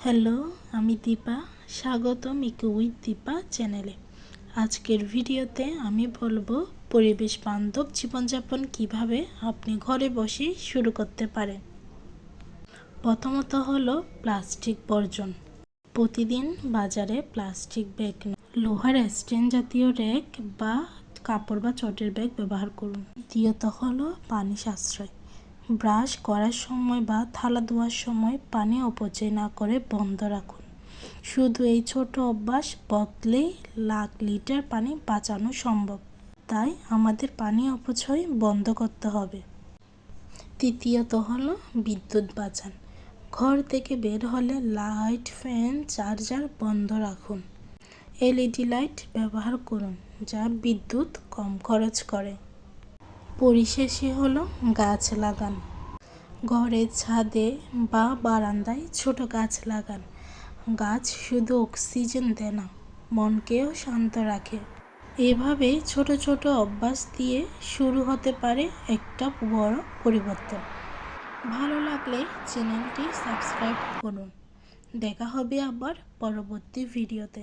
Hello, আমি দীপা। স্বাগতম eco with Dipa চ্যানেলে। আজকের ভিডিওতে আমি বলব পরিবেশ বান্ধব জীবনযাপন কীভাবে আপনি ঘরে বসে শুরু করতে পারেন। প্রথমত হলো প্লাস্টিক বর্জন। প্রতিদিন বাজারে প্লাস্টিক ব্যাগ লোহার স্ট্যান্ড জাতীয় র্যাক বা কাপড় বা চটের ব্যাগ ব্যবহার করুন। দ্বিতীয়ত হলো পানি সাশ্রয়। ব্রাশ করার সময় বা থালা ধোয়ার সময় পানি অপচয় না করে বন্ধ রাখুন। শুধু এই ছোট অভ্যাস বদলেই লাখ লিটার পানি বাঁচানো সম্ভব। তাই আমাদের পানি অপচয় বন্ধ করতে হবে। তৃতীয়ত হলো বিদ্যুৎ বাঁচান। ঘর থেকে বের হলে লাইট, ফ্যান, চার্জার বন্ধ রাখুন। এলইডি লাইট ব্যবহার করুন, যা বিদ্যুৎ কম খরচ করে। পরিশেষে হলো গাছ লাগান। ঘরের ছাদে বা বারান্দায় ছোট গাছ লাগান। গাছ শুধু অক্সিজেন দেয় না, মনকেও শান্ত রাখে। এভাবে ছোট ছোট অভ্যাস দিয়ে শুরু হতে পারে একটা বড় পরিবর্তন। ভালো লাগলে চ্যানেলটি সাবস্ক্রাইব করুন। দেখা হবে আবার পরবর্তী ভিডিওতে।